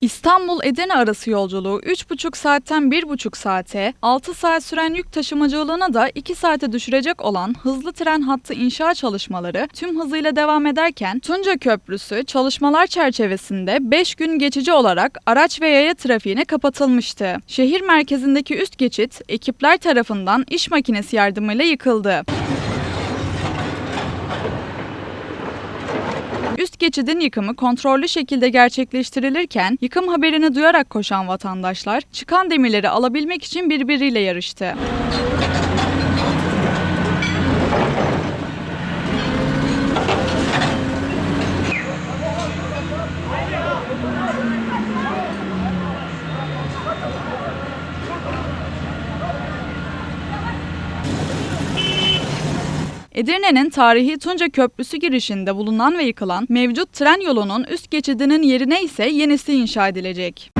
İstanbul-Edirne arası yolculuğu 3,5 saatten 1,5 saate, 6 saat süren yük taşımacılığına da 2 saate düşürecek olan hızlı tren hattı inşa çalışmaları tüm hızıyla devam ederken Tunca Köprüsü çalışmalar çerçevesinde 5 gün geçici olarak araç ve yaya trafiğine kapatılmıştı. Şehir merkezindeki üst geçit ekipler tarafından iş makinesi yardımıyla yıkıldı. Üst geçidin yıkımı kontrollü şekilde gerçekleştirilirken yıkım haberini duyarak koşan vatandaşlar çıkan demirleri alabilmek için birbiriyle yarıştı. Edirne'nin tarihi Tunca Köprüsü girişinde bulunan ve yıkılan mevcut tren yolunun üst geçidinin yerine ise yenisi inşa edilecek.